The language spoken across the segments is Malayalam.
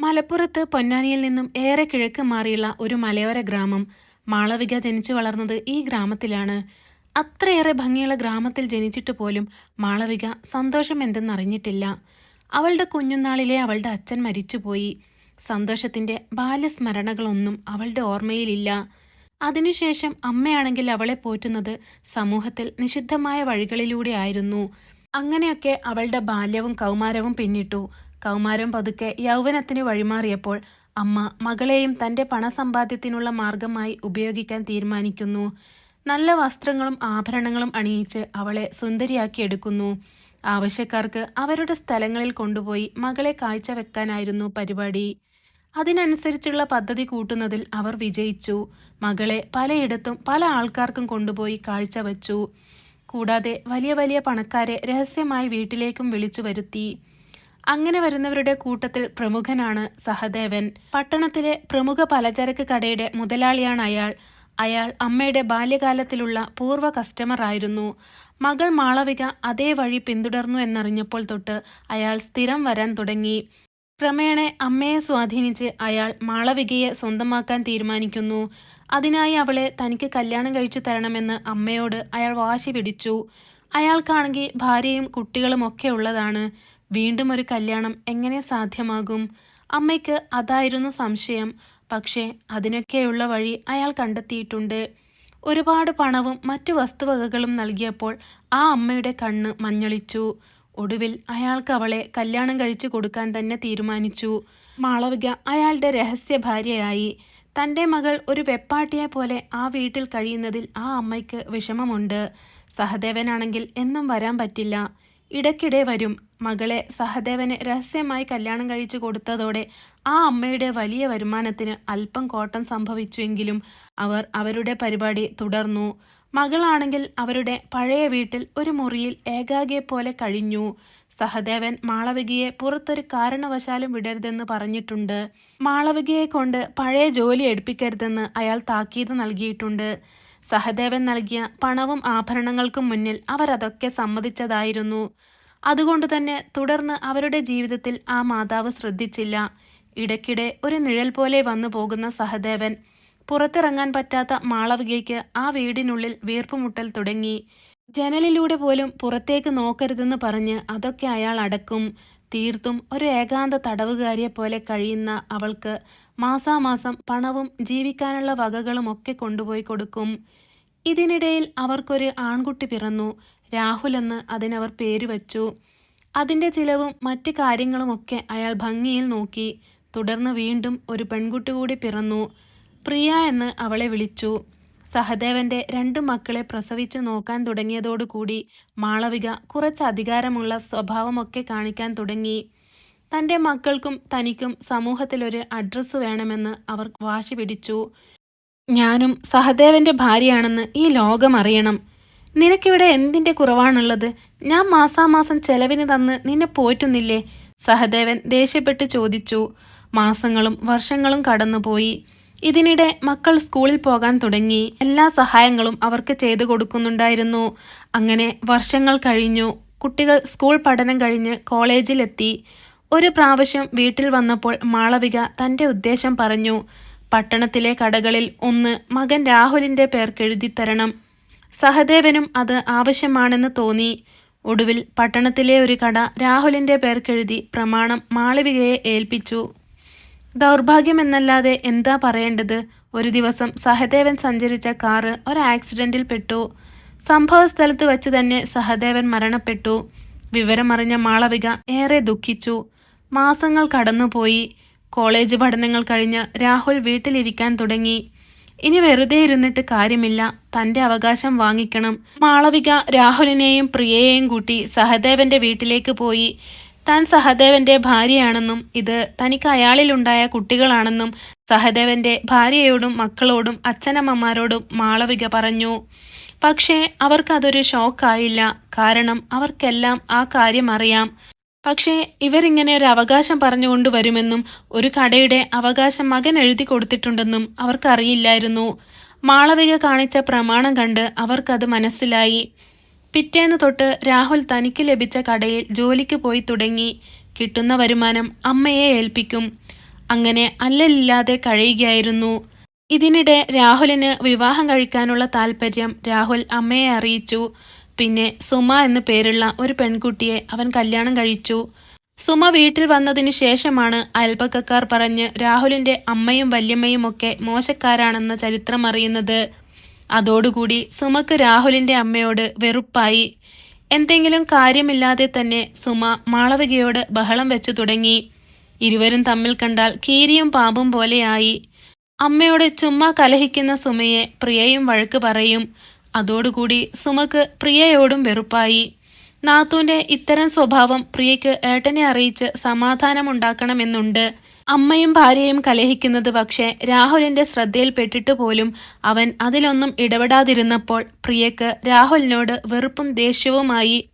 മലപ്പുറത്ത് പൊന്നാനിയിൽ നിന്നും ഏറെ കിഴക്ക് മാറിയുള്ള ഒരു മലയോര ഗ്രാമം മാളവിക ജനിച്ചു വളർന്നത് ഈ ഗ്രാമത്തിലാണ്. അത്രയേറെ ഭംഗിയുള്ള ഗ്രാമത്തിൽ ജനിച്ചിട്ട് പോലും മാളവിക സന്തോഷം എന്തെന്നറിഞ്ഞിട്ടില്ല. അവളുടെ കുഞ്ഞുനാളിലെ അവളുടെ അച്ഛൻ മരിച്ചുപോയി. സന്തോഷത്തിന്റെ ബാല്യസ്മരണകളൊന്നും അവളുടെ ഓർമ്മയിലില്ല. അതിനുശേഷം അമ്മയാണെങ്കിൽ അവളെ പോറ്റുന്നത് സമൂഹത്തിൽ നിഷിദ്ധമായ വഴികളിലൂടെ ആയിരുന്നു. അങ്ങനെയൊക്കെ അവളുടെ ബാല്യവും കൗമാരവും പിന്നിട്ടു. കൗമാരം പതുക്കെ യൗവനത്തിന് വഴിമാറിയപ്പോൾ അമ്മ മകളെയും തന്റെ പണസമ്പാദ്യത്തിനുള്ള മാർഗമായി ഉപയോഗിക്കാൻ തീരുമാനിക്കുന്നു. നല്ല വസ്ത്രങ്ങളും ആഭരണങ്ങളും അണിയിച്ച് അവളെ സുന്ദരിയാക്കി എടുക്കുന്നു. ആവശ്യക്കാർക്ക് അവരുടെ സ്ഥലങ്ങളിൽ കൊണ്ടുപോയി മകളെ കാഴ്ചവെക്കാനായിരുന്നു പരിപാടി. അതിനനുസരിച്ചുള്ള പദ്ധതി കൂട്ടുന്നതിൽ അവർ വിജയിച്ചു. മകളെ പലയിടത്തും പല ആൾക്കാർക്കും കൊണ്ടുപോയി കാഴ്ചവെച്ചു. കൂടാതെ വലിയ വലിയ പണക്കാരെ രഹസ്യമായി വീട്ടിലേക്കും വിളിച്ചു വരുത്തി. അങ്ങനെ വരുന്നവരുടെ കൂട്ടത്തിൽ പ്രമുഖനാണ് സഹദേവൻ. പട്ടണത്തിലെ പ്രമുഖ പലചരക്ക് കടയുടെ മുതലാളിയാണ് അയാൾ. അയാൾ അമ്മയുടെ ബാല്യകാലത്തിലുള്ള പൂർവ കസ്റ്റമർ ആയിരുന്നു. മകൾ മാളവിക അതേ വഴി പിന്തുടർന്നു എന്നറിഞ്ഞപ്പോൾ തൊട്ട് അയാൾ സ്ഥിരം വരാൻ തുടങ്ങി. ക്രമേണ അമ്മയെ സ്വാധീനിച്ച് അയാൾ മാളവികയെ സ്വന്തമാക്കാൻ തീരുമാനിക്കുന്നു. അതിനായി അവളെ തനിക്ക് കല്യാണം കഴിച്ചു തരണമെന്ന് അമ്മയോട് അയാൾ വാശി പിടിച്ചു. അയാൾക്കാണെങ്കിൽ ഭാര്യയും കുട്ടികളും ഒക്കെ ഉള്ളതാണ്. വീണ്ടും ഒരു കല്യാണം എങ്ങനെ സാധ്യമാകും? അമ്മയ്ക്ക് അതായിരുന്നു സംശയം. പക്ഷേ അതിനൊക്കെയുള്ള വഴി അയാൾ കണ്ടെത്തിയിട്ടുണ്ട്. ഒരുപാട് പണവും മറ്റു വസ്തുവകകളും നൽകിയപ്പോൾ ആ അമ്മയുടെ കണ്ണ് മഞ്ഞളിച്ചു. ഒടുവിൽ അയാൾക്ക് അവളെ കല്യാണം കഴിച്ചു കൊടുക്കാൻ തന്നെ തീരുമാനിച്ചു. മാളവിക അയാളുടെ രഹസ്യ ഭാര്യയായി. തന്റെ മകൾ ഒരു വെപ്പാട്ടിയെ പോലെ ആ വീട്ടിൽ കഴിയുന്നതിൽ ആ അമ്മയ്ക്ക് വിഷമമുണ്ട്. സഹദേവനാണെങ്കിൽ എന്നും വരാൻ പറ്റില്ല. ഇടയ്ക്കിടെ വരും. മകളെ സഹദേവന് രഹസ്യമായി കല്യാണം കഴിച്ചു കൊടുത്തതോടെ ആ അമ്മയുടെ വലിയ വരുമാനത്തിന് അല്പം കോട്ടം സംഭവിച്ചുവെങ്കിലും അവർ അവരുടെ പരിപാടി തുടർന്നു. മകളാണെങ്കിൽ അവരുടെ പഴയ വീട്ടിൽ ഒരു മുറിയിൽ ഏകാഗിയെ പോലെ കഴിഞ്ഞു. സഹദേവൻ മാളവികയെ പുറത്തൊരു കാരണവശാലും വിടരുതെന്ന് പറഞ്ഞിട്ടുണ്ട്. മാളവികയെ കൊണ്ട് പഴയ ജോലി എടുപ്പിക്കരുതെന്ന് അയാൾ താക്കീത് നൽകിയിട്ടുണ്ട്. സഹദേവൻ നൽകിയ പണവും ആഭരണങ്ങൾക്കും മുന്നിൽ അവരതൊക്കെ സമ്മതിച്ചതായിരുന്നു. അതുകൊണ്ട് തന്നെ തുടർന്ന് അവരുടെ ജീവിതത്തിൽ ആ മാതാവ് ശ്രദ്ധിച്ചില്ല. ഇടയ്ക്കിടെ ഒരു നിഴൽ പോലെ വന്നു പോകുന്ന സഹദേവൻ. പുറത്തിറങ്ങാൻ പറ്റാത്ത മാളവികയ്ക്ക് ആ വീടിനുള്ളിൽ വീർപ്പുമുട്ടൽ തുടങ്ങി. ജനലിലൂടെ പോലും പുറത്തേക്ക് നോക്കരുതെന്ന് പറഞ്ഞ് അതൊക്കെ അയാൾ അടക്കും. തീർത്തും ഒരു ഏകാന്ത തടവുകാരിയെ പോലെ കഴിയുന്ന അവൾക്ക് മാസാമാസം പണവും ജീവിക്കാനുള്ള വകകളും ഒക്കെ കൊണ്ടുപോയി കൊടുക്കും. ഇതിനിടയിൽ അവർക്കൊരു ആൺകുട്ടി പിറന്നു. രാഹുൽ എന്ന് അതിനവർ പേര് വച്ചു. അതിന്റെ ചിലവും മറ്റ് കാര്യങ്ങളുമൊക്കെ അയാൾ ഭംഗിയിൽ നോക്കി. തുടർന്ന് വീണ്ടും ഒരു പെൺകുട്ടി കൂടി പിറന്നു. പ്രിയ എന്ന് അവളെ വിളിച്ചു. സഹദേവന്റെ രണ്ടു മക്കളെ പ്രസവിച്ചു നോക്കാൻ തുടങ്ങിയതോടുകൂടി മാളവിക കുറച്ച് അധികാരമുള്ള സ്വഭാവമൊക്കെ കാണിക്കാൻ തുടങ്ങി. തന്റെ മക്കൾക്കും തനിക്കും സമൂഹത്തിലൊരു അഡ്രസ്സ് വേണമെന്ന് അവർ വാശി പിടിച്ചു. ഞാനും സഹദേവന്റെ ഭാര്യയാണെന്ന് ഈ ലോകം അറിയണം നിനക്കിവിടെ എന്തിന്റെ കുറവാണുള്ളത്? ഞാൻ മാസാമാസം ചെലവിന് തന്ന് നിന്നെ പോറ്റുന്നില്ലേ? സഹദേവൻ ദേഷ്യപ്പെട്ട് ചോദിച്ചു. മാസങ്ങളും വർഷങ്ങളും കടന്നുപോയി. ഇതിനിടെ മക്കൾ സ്കൂളിൽ പോകാൻ തുടങ്ങി. എല്ലാ സഹായങ്ങളും അവർക്ക് ചെയ്തു കൊടുക്കുന്നുണ്ടായിരുന്നു. അങ്ങനെ വർഷങ്ങൾ കഴിഞ്ഞു. കുട്ടികൾ സ്കൂൾ പഠനം കഴിഞ്ഞ് കോളേജിലെത്തി. ഒരു പ്രാവശ്യം വീട്ടിൽ വന്നപ്പോൾ മാളവിക തന്റെ ഉദ്ദേശം പറഞ്ഞു. പട്ടണത്തിലെ കടകളിൽ ഒന്ന് മകൻ രാഹുലിന്റെ പേർക്കെഴുതി തരണം സഹദേവനും അത് ആവശ്യമാണെന്ന് തോന്നി. ഒടുവിൽ പട്ടണത്തിലെ ഒരു കട രാഹുലിന്റെ പേർക്കെഴുതി പ്രമാണം മാളവികയെ ഏൽപ്പിച്ചു. ദൗർഭാഗ്യമെന്നല്ലാതെ എന്താ പറയേണ്ടത്? ഒരു ദിവസം സഹദേവൻ സഞ്ചരിച്ച കാറ് ഒരു ആക്സിഡന്റിൽ പെട്ടു. സംഭവ സ്ഥലത്ത് വെച്ച് തന്നെ സഹദേവൻ മരണപ്പെട്ടു. വിവരമറിഞ്ഞ മാളവിക ഏറെ ദുഃഖിച്ചു. മാസങ്ങൾ കടന്നുപോയി. കോളേജ് പഠനങ്ങൾ കഴിഞ്ഞ് രാഹുൽ വീട്ടിലിരിക്കാൻ തുടങ്ങി. ഇനി വെറുതെ ഇരുന്നിട്ട് കാര്യമില്ല. തന്റെ അവകാശം വാങ്ങിക്കണം. മാളവിക രാഹുലിനെയും പ്രിയയെയും കൂട്ടി സഹദേവന്റെ വീട്ടിലേക്ക് പോയി. താൻ സഹദേവന്റെ ഭാര്യയാണെന്നും ഇത് തനിക്ക് അയാളിലുണ്ടായ കുട്ടികളാണെന്നും സഹദേവന്റെ ഭാര്യയോടും മക്കളോടും അച്ഛനമ്മമാരോടും മാളവിക പറഞ്ഞു. പക്ഷേ അവർക്കതൊരു ഷോക്കായില്ല. കാരണം അവർക്കെല്ലാം ആ കാര്യം അറിയാം. പക്ഷേ ഇവരിങ്ങനെ ഒരു അവകാശം പറഞ്ഞുകൊണ്ട് വരുമെന്നും ഒരു കടയുടെ അവകാശം മകൻ എഴുതി കൊടുത്തിട്ടുണ്ടെന്നും അവർക്കറിയില്ലായിരുന്നു. മാളവിക കാണിച്ച പ്രമാണം കണ്ട് അവർക്കത് മനസ്സിലായി. പിറ്റേന്ന് തൊട്ട് രാഹുൽ തനിക്ക് ലഭിച്ച കടയിൽ ജോലിക്ക് പോയി തുടങ്ങി. കിട്ടുന്ന വരുമാനം അമ്മയെ ഏൽപ്പിക്കും. അങ്ങനെ അല്ലലില്ലാതെ കഴിയുകയായിരുന്നു. ഇതിനിടെ രാഹുലിന് വിവാഹം കഴിക്കാനുള്ള താല്പര്യം രാഹുൽ അമ്മയെ അറിയിച്ചു. പിന്നെ സുമ എന്നു പേരുള്ള ഒരു പെൺകുട്ടിയെ അവൻ കല്യാണം കഴിച്ചു. സുമ വീട്ടിൽ വന്നതിനു ശേഷമാണ് അയൽപ്പക്കക്കാർ പറഞ്ഞ് രാഹുലിന്റെ അമ്മയും വല്യമ്മയും ഒക്കെ മോശക്കാരാണെന്ന ചരിത്രം അറിയുന്നത്. അതോടുകൂടി സുമക്ക് രാഹുലിന്റെ അമ്മയോട് വെറുപ്പായി. എന്തെങ്കിലും കാര്യമില്ലാതെ തന്നെ സുമ മാളവികയോട് ബഹളം വെച്ചു തുടങ്ങി. ഇരുവരും തമ്മിൽ കണ്ടാൽ കീരിയും പാമ്പും പോലെയായി. അമ്മയോട് ചുമ്മാ കലഹിക്കുന്ന സുമയെ പ്രിയയും വഴക്ക് പറയും. അതോടുകൂടി സുമക്ക് പ്രിയയോടും വെറുപ്പായി. നാത്തൂന്റെ ഇത്തരം സ്വഭാവം പ്രിയയ്ക്ക് ഏട്ടനെ അറിയിച്ച് സമാധാനമുണ്ടാക്കണമെന്നുണ്ട്. അമ്മയും ഭാര്യയും കലഹിക്കുന്നത് പക്ഷേ രാഹുലിന്റെ ശ്രദ്ധയിൽപ്പെട്ടിട്ട് പോലും അവൻ അതിലൊന്നും ഇടപെടാതിരുന്നപ്പോൾ പ്രിയക്ക് രാഹുലിനോട് വെറുപ്പും ദേഷ്യവുമായി.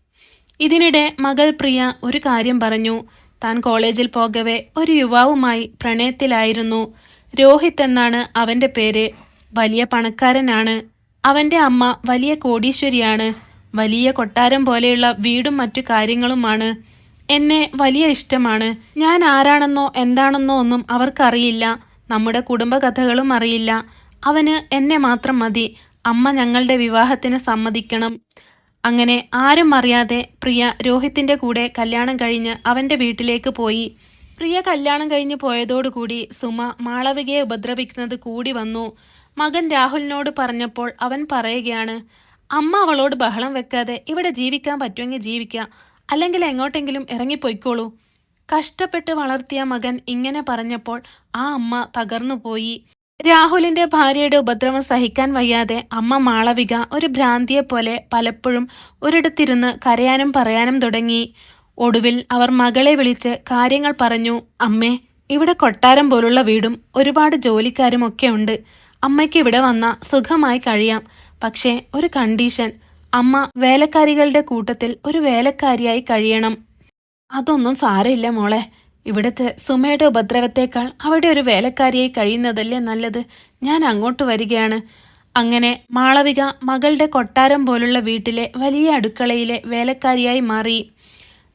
ഇതിനിടെ മകൾ പ്രിയ ഒരു കാര്യം പറഞ്ഞു. താൻ കോളേജിൽ പോകവേ ഒരു യുവാവുമായി പ്രണയത്തിലായിരുന്നു. രോഹിത് എന്നാണ് അവന്റെ പേര്. വലിയ പണക്കാരനാണ്. അവന്റെ അമ്മ വലിയ കോടീശ്വരിയാണ്. വലിയ കൊട്ടാരം പോലെയുള്ള വീടും മറ്റു കാര്യങ്ങളുമാണ്. എന്നെ വലിയ ഇഷ്ടമാണ്. ഞാൻ ആരാണെന്നോ എന്താണെന്നോ ഒന്നും അവർക്കറിയില്ല. നമ്മുടെ കുടുംബകഥകളും അറിയില്ല. അവന് എന്നെ മാത്രം മതി. അമ്മ ഞങ്ങളുടെ വിവാഹത്തിന് സമ്മതിക്കണം. അങ്ങനെ ആരും അറിയാതെ പ്രിയ രോഹിത്തിന്റെ കൂടെ കല്യാണം കഴിഞ്ഞ് അവന്റെ വീട്ടിലേക്ക് പോയി. പ്രിയ കല്യാണം കഴിഞ്ഞ് പോയതോടുകൂടി സുമ മാളവികയെ ഉപദ്രവിക്കുന്നത് കൂടി വന്നു. മകൻ രാഹുലിനോട് പറഞ്ഞപ്പോൾ അവൻ പറയുകയാണ് അമ്മ അവളോട് ബഹളം വെക്കാതെ ഇവിടെ ജീവിക്കാൻ പറ്റുമെങ്കിൽ ജീവിക്കുക അല്ലെങ്കിൽ എങ്ങോട്ടെങ്കിലും ഇറങ്ങിപ്പോയിക്കോളൂ. കഷ്ടപ്പെട്ട് വളർത്തിയ മകൻ ഇങ്ങനെ പറഞ്ഞപ്പോൾ ആ അമ്മ തകർന്നു പോയി. രാഹുലിന്റെ ഭാര്യയുടെ ഉപദ്രവം സഹിക്കാൻ വയ്യാതെ അമ്മ മാളവിക ഒരു ഭ്രാന്തിയെ പോലെ പലപ്പോഴും ഒരിടത്തിരുന്ന് കരയാനും പറയാനും തുടങ്ങി. ഒടുവിൽ അവർ മകളെ വിളിച്ച് കാര്യങ്ങൾ പറഞ്ഞു അമ്മേ ഇവിടെ കൊട്ടാരം പോലുള്ള വീടും ഒരുപാട് ജോലിക്കാരും ഒക്കെ ഉണ്ട്. അമ്മയ്ക്ക് ഇവിടെ വന്ന സുഖമായി കഴിയാം. പക്ഷേ ഒരു കണ്ടീഷൻ. അമ്മ വേലക്കാരികളുടെ കൂട്ടത്തിൽ ഒരു വേലക്കാരിയായി കഴിയണം. അതൊന്നും സാരമില്ല മോളെ. ഇവിടുത്തെ സുമയുടെ ഉപദ്രവത്തേക്കാൾ അവിടെ ഒരു വേലക്കാരിയായി കഴിയുന്നതല്ലേ നല്ലത്. ഞാൻ അങ്ങോട്ട് വരികയാണ്. അങ്ങനെ മാളവിക മകളുടെ കൊട്ടാരം പോലുള്ള വീട്ടിലെ വലിയ അടുക്കളയിലെ വേലക്കാരിയായി മാറി.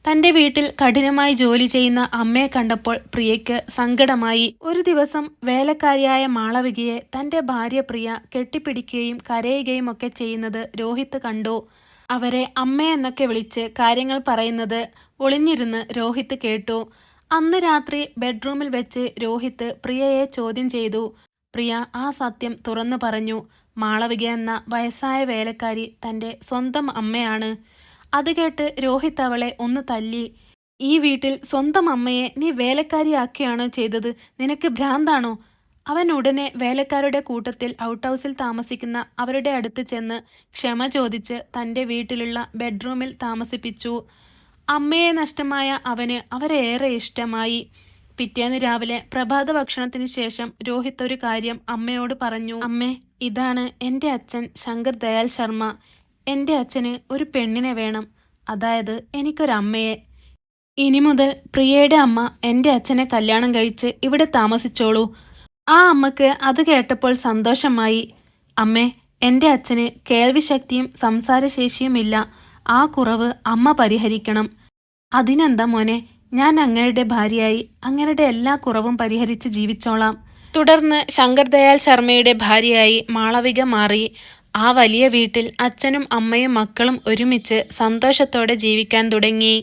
തന്റെ വീട്ടിൽ കഠിനമായി ജോലി ചെയ്യുന്ന അമ്മയെ കണ്ടപ്പോൾ പ്രിയയ്ക്ക് സങ്കടമായി. ഒരു ദിവസം വേലക്കാരിയായ മാളവികയെ തന്റെ ഭാര്യ പ്രിയ കെട്ടിപ്പിടിക്കുകയും കരയുകയും ഒക്കെ ചെയ്യുന്നത് രോഹിത് കണ്ടു. അവരെ അമ്മ എന്നൊക്കെ വിളിച്ച് കാര്യങ്ങൾ പറയുന്നത് ഒളിഞ്ഞിരുന്ന് രോഹിത് കേട്ടു. അന്ന് രാത്രി ബെഡ്റൂമിൽ വെച്ച് രോഹിത് പ്രിയയെ ചോദ്യം ചെയ്തു. പ്രിയ ആ സത്യം തുറന്നു പറഞ്ഞു. മാളവിക എന്ന വയസ്സായ വേലക്കാരി തന്റെ സ്വന്തം അമ്മയാണ്. അത് കേട്ട് രോഹിത് അവളെ ഒന്ന് തല്ലി. ഈ വീട്ടിൽ സ്വന്തം അമ്മയെ നീ വേലക്കാരിയാക്കിയാണോ ചെയ്തത്? നിനക്ക് ഭ്രാന്താണോ? അവൻ ഉടനെ വേലക്കാരുടെ കൂട്ടത്തിൽ ഔട്ട് ഹൗസിൽ താമസിക്കുന്ന അവരുടെ അടുത്ത് ചെന്ന് ക്ഷമ ചോദിച്ച് തന്റെ വീട്ടിലുള്ള ബെഡ്റൂമിൽ താമസിപ്പിച്ചു. അമ്മയെ നഷ്ടമായ അവന് അവരേറെ ഇഷ്ടമായി. പിറ്റേന്ന് രാവിലെ പ്രഭാത ഭക്ഷണത്തിന് ശേഷം രോഹിത് ഒരു കാര്യം അമ്മയോട് പറഞ്ഞു. അമ്മേ ഇതാണ് എന്റെ അച്ഛൻ ശങ്കർ ദയാൽ ശർമ്മ. എന്റെ അച്ഛന് ഒരു പെണ്ണിനെ വേണം. അതായത് എനിക്കൊരമ്മയെ. ഇനി മുതൽ പ്രിയയുടെ അമ്മ എന്റെ അച്ഛനെ കല്യാണം കഴിച്ച് ഇവിടെ താമസിച്ചോളൂ. ആ അമ്മയ്ക്ക് അത് കേട്ടപ്പോൾ സന്തോഷമായി. അമ്മേ എന്റെ അച്ഛന് കേൾവിശക്തിയും സംസാരശേഷിയുമില്ല ആ കുറവ് അമ്മ പരിഹരിക്കണം. അതിനെന്താ മോനെ ഞാൻ അങ്ങയുടെ ഭാര്യയായി അങ്ങയുടെ എല്ലാ കുറവും പരിഹരിച്ച് ജീവിച്ചോളാം. തുടർന്ന് ശങ്കർ ദയാൽ ശർമ്മയുടെ ഭാര്യയായി മാളവിക മാറി. ആ വലിയ വീട്ടിൽ അച്ഛനും അമ്മയും മക്കളും ഒരുമിച്ച് സന്തോഷത്തോടെ ജീവിക്കാൻ തുടങ്ങി.